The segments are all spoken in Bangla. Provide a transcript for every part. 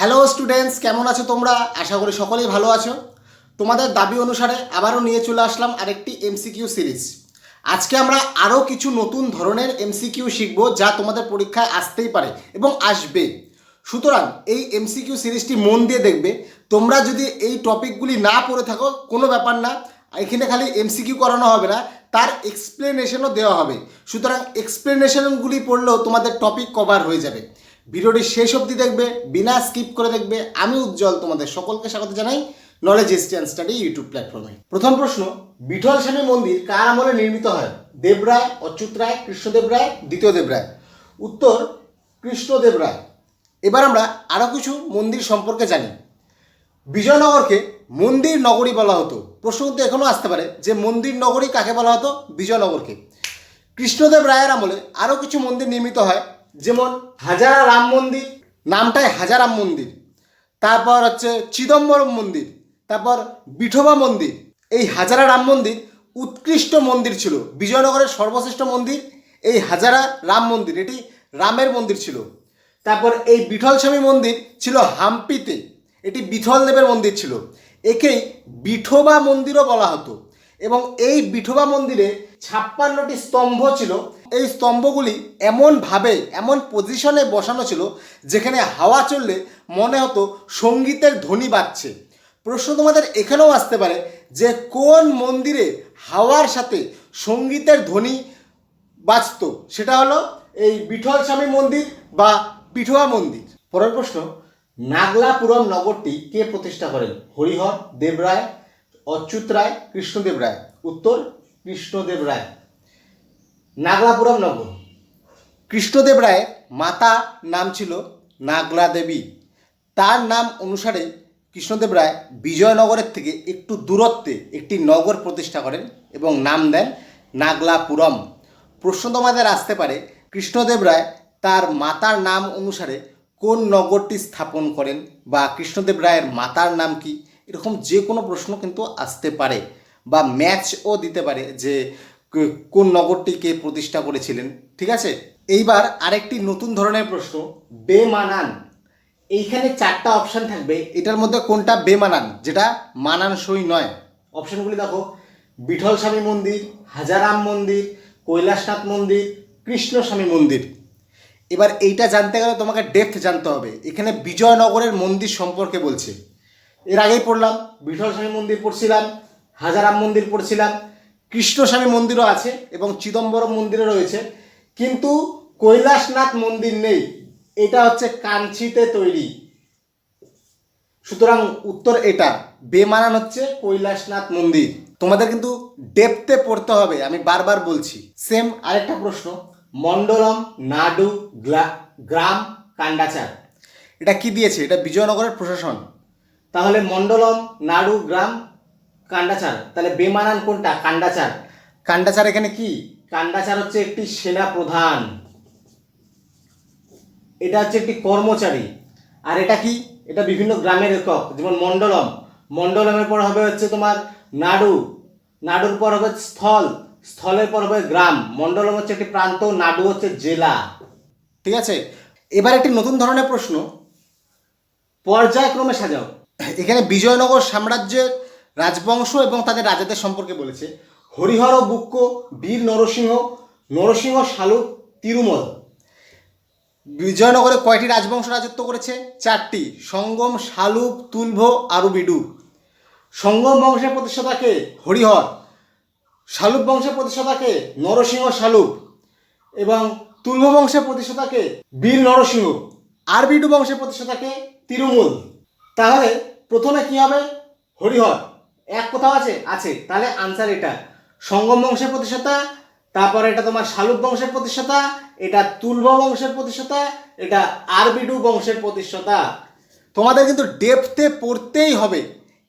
হ্যালো স্টুডেন্টস কেমন আছো তোমরা? আশা করি সকলেই ভালো আছো। তোমাদের দাবি অনুসারে আবারও নিয়ে চলে আসলাম আরেকটি এমসিকিউ সিরিজ আজকে আমরা আরও কিছু নতুন ধরনের এমসিকিউ শিখব যা তোমাদের পরীক্ষায় আসতেই পারে এবং আসবে। সুতরাং এই এমসিকিউ সিরিজটি মন দিয়ে দেখবে। তোমরা যদি এই টপিকগুলি না পড়ে থাকো, কোনো ব্যাপার না। এখানে খালি এমসিকিউ করানো হবে না, তার এক্সপ্লেনেশনও দেওয়া হবে। সুতরাং এক্সপ্লেনেশনগুলি পড়লেও তোমাদের টপিক কভার হয়ে যাবে। ভিডিওটি শেষ অবধি দেখবে, বিনা স্কিপ করে দেখবে। আমি উজ্জ্বল তোমাদের সকলকে স্বাগত জানাই নলেজ এস্টিয়ান স্টাডি ইউটিউব প্ল্যাটফর্মে প্রথম প্রশ্ন, বিঠল স্বামী মন্দির কার আমলে নির্মিত হয়? দেবরায়, অচ্যুত রায়, কৃষ্ণদেব রায়, দ্বিতীয় দেবরায় উত্তর, কৃষ্ণদেব রায়। এবার আমরা আরও কিছু মন্দির সম্পর্কে জানি। বিজয়নগরকে মন্দির নগরী বলা হতো। প্রশ্ন কিন্তু এখনও আসতে পারে যে মন্দির নগরী কাকে বলা হতো? বিজয়নগরকে। কৃষ্ণদেব রায়ের আমলে আরও কিছু মন্দির নির্মিত হয়। যেমন হাজারা রাম মন্দির, নামটাই হাজারাম মন্দির। তারপর হচ্ছে চিদম্বরম মন্দির, তারপর বিঠোবা মন্দির। এই হাজারা রাম মন্দির উৎকৃষ্ট মন্দির ছিল। বিজয়নগরের সর্বশ্রেষ্ঠ মন্দির, এই হাজারা রাম মন্দির, এটি রামের মন্দির ছিল। তারপর এই বিঠল স্বামী মন্দির ছিল হাম্পিতে, এটি বিঠল দেবের মন্দির ছিল। একেই বিঠোবা মন্দিরও বলা হতো। এবং এই বিঠোবা মন্দিরে ছাপ্পান্নটি স্তম্ভ ছিল। এই স্তম্ভগুলি এমনভাবে, এমন পজিশনে বসানো ছিল, যেখানে হাওয়া চললে মনে হতো সঙ্গীতের ধ্বনি বাজছে। প্রশ্ন তোমাদের এখানেও আসতে পারে যে কোন মন্দিরে হাওয়ার সাথে সঙ্গীতের ধ্বনি বাঁচত সেটা হলো এই বিঠল স্বামী মন্দির বা পিঠোয়া মন্দির। পরের প্রশ্ন, নাগলাপুরম নগরটি কে প্রতিষ্ঠা করেন? হরিহর, দেবরায় অচ্যুত রায়, কৃষ্ণদেব রায়। উত্তর, কৃষ্ণদেব রায়। নাগলাপুরম নগর। কৃষ্ণদেব রায়ের মাতা নাম ছিল নাগলা দেবী তার নাম অনুসারে কৃষ্ণদেব রায় বিজয়নগরের থেকে একটু দূরত্বে একটি নগর প্রতিষ্ঠা করেন এবং নাম দেন নাগলাপুরম। প্রশ্ন তোমাদের আসতে পারে, কৃষ্ণদেব রায় তার মাতার নাম অনুসারে কোন নগরটি স্থাপন করেন বা কৃষ্ণদেব রায়ের মাতার নাম কি? এরকম যে কোনো প্রশ্ন কিন্তু আসতে পারে বা ম্যাচও দিতে পারে যে কোন নগরটিকে প্রতিষ্ঠা করেছিলেন, ঠিক আছে? এইবার আরেকটি নতুন ধরনের প্রশ্ন, বেমানান। এইখানে চারটা অপশান থাকবে। এটার মধ্যে কোনটা বেমানান? যেটা মানানসই নয়। অপশানগুলি দেখো। বিঠল স্বামী মন্দির, হাজারাম মন্দির, কৈলাসনাথ মন্দির, কৃষ্ণস্বামী মন্দির। এবার এইটা জানতে গেলে তোমাকে ডেপথ জানতে হবে। এখানে বিজয়নগরের মন্দির সম্পর্কে বলছে। এর আগেই পড়লাম বিঠল স্বামী মন্দির পড়ছিলাম, হাজারাম মন্দির পড়ছিলাম, কৃষ্ণস্বামী মন্দিরও আছে এবং চিদম্বরম মন্দিরও রয়েছে, কিন্তু কৈলাসনাথ মন্দির নেই, এটা হচ্ছে কাঞ্চিতে তৈরি। সুতরাং উত্তর এটা, বেমানান হচ্ছে কৈলাসনাথ মন্দির। তোমাদের কিন্তু ডেপতে পড়তে হবে, আমি বারবার বলছি। সেম আরেকটা প্রশ্ন, মণ্ডলম, নাডু গ্রাম কান্ডাচার এটা কি দিয়েছে? এটা বিজয়নগরের প্রশাসন। তাহলে মণ্ডলম নাড়ু গ্রাম কান্ডাচার তাহলে বেমানান কোনটা? কান্ডাচার কান্ডাচার এখানে কি? কান্ডাচার হচ্ছে একটি সেনা প্রধান। এটা হচ্ছে একটি কর্মচারী। আর এটা কি? এটা বিভিন্ন গ্রামের একক যেমন মণ্ডলম। মণ্ডলমের পর হবে হচ্ছে তোমার নাড়ু। নাড়ুর পর হবে স্থল। স্থলের পর হবে গ্রাম। মণ্ডলম হচ্ছে একটি প্রান্ত নাড়ু হচ্ছে জেলা। ঠিক আছে? এবার একটি নতুন ধরনের প্রশ্ন। পর্যায়ক্রমে সাজাও। এখানে বিজয়নগর সাম্রাজ্যের রাজবংশ এবং তাদের রাজাদের সম্পর্কে বলেছে। হরিহর বুক্ক, বীর নরসিংহ নরসিংহ শালুক তিরুমল। বিজয়নগরে কয়টি রাজবংশ রাজত্ব করেছে? চারটি। সঙ্গম শালুক তুলভ আরুবিডু সঙ্গম বংশের প্রতিষ্ঠাতাকে হরিহর। শালুক বংশের প্রতিষ্ঠাতাকে নরসিংহ শালুক। এবং তুলভ বংশের প্রতিষ্ঠাতাকে বীর নরসিংহ। আরবিডু বংশের প্রতিষ্ঠাতাকে তিরুমল। তাহলে প্রথমে কি হবে? হরিহর। এক কোথাও আছে? আছে। তাহলে আনসার এটা। সঙ্গম বংশের প্রতিষ্ঠাতা, তারপর এটা তোমার শালুক বংশের প্রতিষ্ঠাতা, এটা তুলভ বংশের প্রতিষ্ঠাতা, এটা আরবিডু বংশের প্রতিষ্ঠাতা। তোমাদের কিন্তু ডেপথে পড়তেই হবে।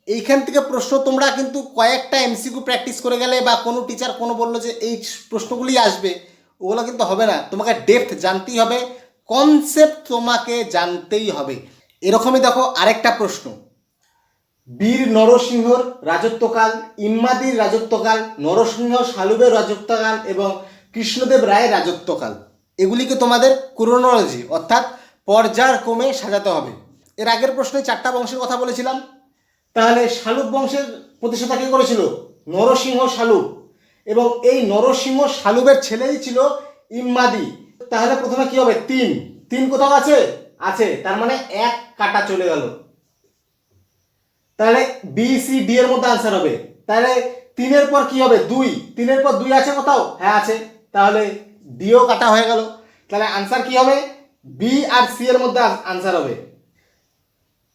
এইখান থেকে প্রশ্ন তোমরা কিন্তু কয়েকটা এমসিকিউ প্র্যাকটিস করে গেলে বা কোনো টিচার কোনো বলল যে এই প্রশ্নগুলি আসবে, ওগুলো কিন্তু হবে না। তোমাকে ডেপথ জানতেই হবে কনসেপ্ট তোমাকে জানতেই হবে। এরকমই দেখো আরেকটা প্রশ্ন। বীর নরসিংহর রাজত্বকাল, ইম্মাদির রাজত্বকাল, নরসিংহ সালুবের রাজত্বকাল এবং কৃষ্ণদেব রায়ের রাজত্বকাল। এগুলিকে তোমাদের ক্রোনোলজি অর্থাৎ পর্যায়ক্রমে সাজাতে হবে। এর আগের প্রশ্নে চারটা বংশের কথা বলেছিলাম। তাহলে শালুক বংশের প্রতিষ্ঠাতা কে করেছিল? নরসিংহ শালুক এবং এই নরসিংহ শালুবের ছেলেই ছিল ইম্মাদি। তাহলে প্রথমে কি হবে? তিন। তিন কোথাও আছে? আছে। তার মানে এক কাটা চলে গেল। তাহলে বি সি ডি এর মধ্যে আনসার হবে। তাহলে তিনের পর কি হবে? দুই। তিনের পর দুই আছে কোথাও? হ্যাঁ আছে। তাহলে ডিও কাটা হয়ে গেল। তাহলে আনসার কি হবে? বি আর সি এর মধ্যে আনসার হবে।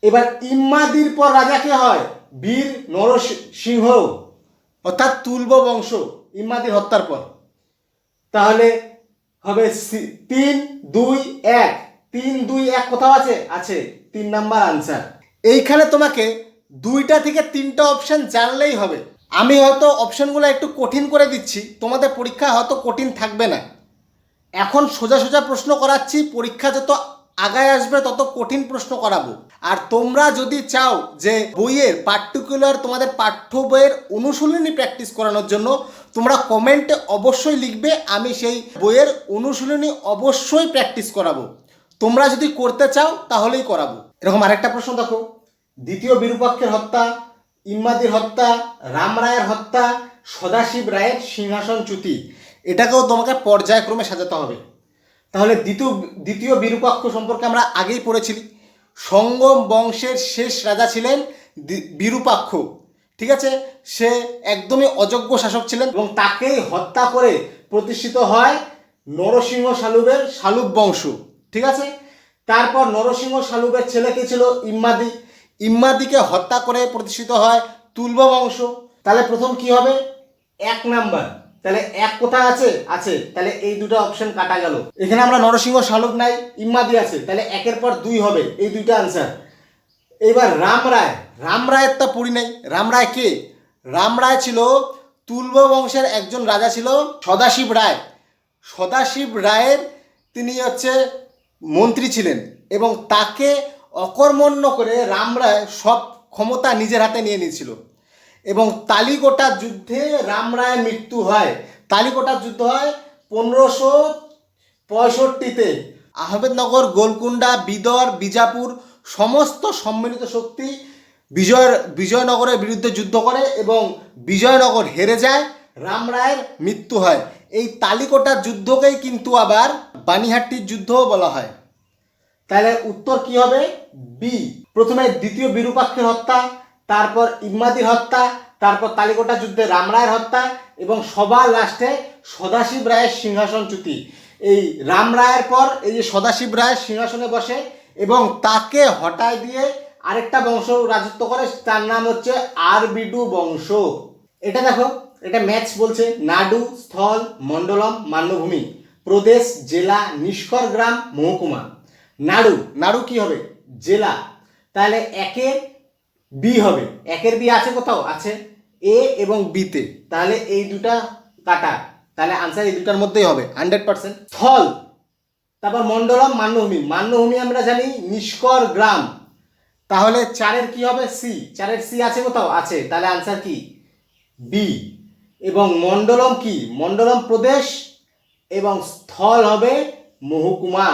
এবার ইম্মাদির পর রাজা কে হয়? বীর নরসিংহ অর্থাৎ তুলব বংশ। ইম্মাদির হত্যার পর। তাহলে হবে তিন, দুই, এক। তিন, দুই, এক কোথাও আছে? আছে। তিন নাম্বার আনসার এইখানে তোমাকে দুইটা থেকে তিনটা অপশন জানলেই হবে। আমি হয়তো অপশনগুলো একটু কঠিন করে দিচ্ছি, তোমাদের পরীক্ষা হয়তো কঠিন থাকবে না। এখন সোজা সোজা প্রশ্ন করাচ্ছি, পরীক্ষা যত আগায় আসবে তত কঠিন প্রশ্ন করাবো। আর তোমরা যদি চাও যে বইয়ের পার্টিকুলার তোমাদের পাঠ্য বইয়ের অনুশীলনী প্র্যাকটিস করানোর জন্য, তোমরা কমেন্টে অবশ্যই লিখবে, আমি সেই বইয়ের অনুশীলনী অবশ্যই প্র্যাকটিস করাবো। তোমরা যদি করতে চাও, তাহলেই করাবো। এরকম আরেকটা প্রশ্ন দেখো। দ্বিতীয় বিরূপাক্ষের হত্যা, ইম্মাদির হত্যা, রাম রায়ের হত্যা, সদাশিব রায়ের সিংহাসন চ্যুতি। এটাকেও তোমাকে পর্যায়ক্রমে সাজাতে হবে। তাহলে দ্বিতীয় দ্বিতীয় বিরূপাক্ষ সম্পর্কে আমরা আগেই পড়েছিলি। সঙ্গম বংশের শেষ রাজা ছিলেন বিরূপাক্ষ। ঠিক আছে? সে একদমই অযোগ্য শাসক ছিলেন এবং তাকেই হত্যা করে প্রতিষ্ঠিত হয় নরসিংহ শালুবের শালুব বংশ। ঠিক আছে? তারপর নরসিংহ শালুবের ছেলে কে ছিল? ইম্মাদি। ইম্মাদিকে হত্যা করে প্রতিষ্ঠিত হয় তুলব বংশ। তাহলে প্রথম কি হবে? এক নাম্বার। তাহলে এক কোথায় আছে? আছে। তাহলে এই দুটো অপশন কাটা গেল। এখানে আমরা নরসিংহ শালুক নাই, ইম্মাদি আছে। তাহলে একের পর দুই হবে। এই দুইটা আনসার এবার রাম রায়। রাম রায়ের তা পড়ি নাই। রাম রায় কে? রাম রায় ছিল তুলব বংশের একজন রাজা ছিল সদাশিব রায়। সদাশিব রায়ের তিনি হচ্ছে মন্ত্রী ছিলেন এবং তাকে অকর্মণ্য করে রাম রায় সব ক্ষমতা নিজের হাতে নিয়ে নিয়েছিল। এবং তালিকোটা যুদ্ধে রাম রায়ের মৃত্যু হয়। তালিকোটার যুদ্ধ হয় পনেরোশো পঁয়ষট্টিতে। আহমেদনগর গোলকুন্ডা বিদর, বিজাপুর সমস্ত সম্মিলিত শক্তি বিজয় বিজয়নগরের বিরুদ্ধে যুদ্ধ করে এবং বিজয়নগর হেরে যায় রাম রায়ের মৃত্যু হয়। এই তালিকোটার যুদ্ধকেই কিন্তু আবার বানিহাট্টির যুদ্ধও বলা হয়। তাহলে উত্তর কি হবে? বি প্রথমে দ্বিতীয় বিরূপাক্ষের হত্যা, তারপর ইম্মাদির হত্যা, তারপর তালিকোটা যুদ্ধে রামরায়ের হত্যা এবং সবার লাস্টে সদাশিব রায়ের সিংহাসন চ্যুতি। এই রাম রায়ের পর এই যে সদাশিব রায় সিংহাসনে বসে এবং তাকে হটায় দিয়ে আরেকটা বংশ রাজত্ব করে, তার নাম হচ্ছে আরবিডু বংশ। এটা দেখো, এটা ম্যাচ বলছে। নাডু, স্থল, মণ্ডলম, মান্যভূমি, প্রদেশ, জেলা, নিষ্কর গ্রাম, মহকুমা। নাড়ু। নাড়ু কি হবে? জেলা। তাহলে একের বি হবে। একের বি আছে কোথাও? আছে এ এবং বিতে তাহলে এই দুটা কাটা। তাহলে আনসার এই দুটার মধ্যেই হবে। হান্ড্রেড পার্সেন্ট স্থল তারপর মণ্ডলম মান্যভূমি। মান্যভূমি আমরা জানি নিষ্কর গ্রাম। তাহলে চারের কি হবে? সি চারের সি আছে কোথাও? আছে। তাহলে আনসার কি? বি এবং মণ্ডলম কি? মণ্ডলম প্রদেশ এবং স্থল হবে মহকুমা।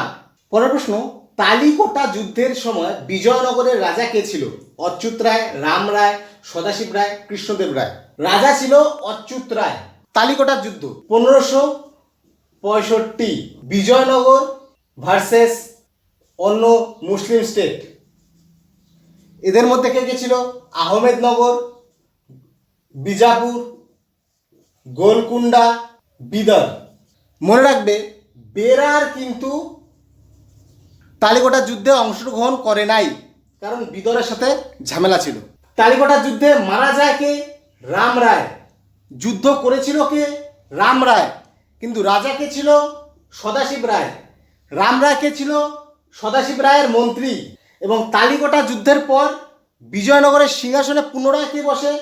পরের প্রশ্ন, তালিকোটা যুদ্ধের সময় বিজয়নগরের রাজা কে ছিল? অচ্যুত রায়, রাম রায়, সদাশিব রায়, কৃষ্ণদেব রায়। রাজা ছিল অচ্যুত রায়। তালিকোটার যুদ্ধ, পনেরোশো পঁয়ষট্টি, বিজয়নগর ভার্সেস অন্য মুসলিম স্টেট। এদের মধ্যে কে কে ছিল? আহমেদনগর, বিজাপুর গোলকুন্ডা বিদর। মনে রাখবে, বেরার কিন্তু তালিকোটার যুদ্ধে অংশগ্রহণ করে নাই, কারণ বিদরের সাথে ঝামেলা ছিল। তালিকোটার যুদ্ধে মারা যায় কে? রাম রায়। যুদ্ধ করেছিল কে? রাম রায়। কিন্তু রাজা কে ছিল? সদাশিব রায়। রাম রায় কে ছিল? সদাশিব রায়ের মন্ত্রী। এবং তালিকোটা যুদ্ধের পর বিজয়নগরের সিংহাসনে পুনরায় কে বসে?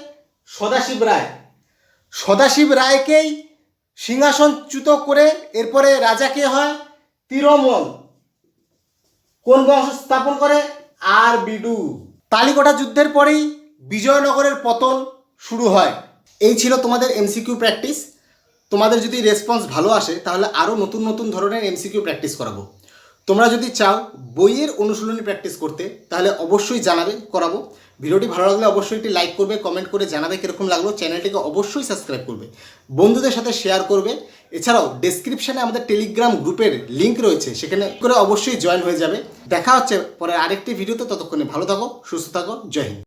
সদাশিব রায়। সদাশিব রায়কেই সিংহাসনচ্যুত করে এরপরে রাজা কে হয়? তিরমল। কোন বংশ স্থাপন করে? আর বিডু তালিকোটা যুদ্ধের পরেই বিজয়নগরের পতন শুরু হয়। এই ছিল তোমাদের এমসিকিউ প্র্যাকটিস তোমাদের যদি রেসপন্স ভালো আসে, তাহলে আরও নতুন নতুন ধরনের এমসিকিউ প্র্যাকটিস করাবো। তোমরা যদি চাও বইয়ের অনুশীলনী প্র্যাকটিস করতে, তাহলে অবশ্যই জানাবে, করাবো। ভিডিওটি ভালো লাগলে অবশ্যই একটি লাইক করবে কমেন্ট করে জানাবে কীরকম লাগল। চ্যানেলটিকে অবশ্যই সাবস্ক্রাইব করবে। বন্ধুদের সাথে শেয়ার করবে। এছাড়াও ডেসক্রিপশানে আমাদের টেলিগ্রাম গ্রুপের লিঙ্ক রয়েছে, সেখানে করে অবশ্যই জয়েন হয়ে যাবে। দেখা হচ্ছে পরে আরেকটি ভিডিওতে ততক্ষণে ভালো থাকো, সুস্থ থাকো, জয় হিন্দ।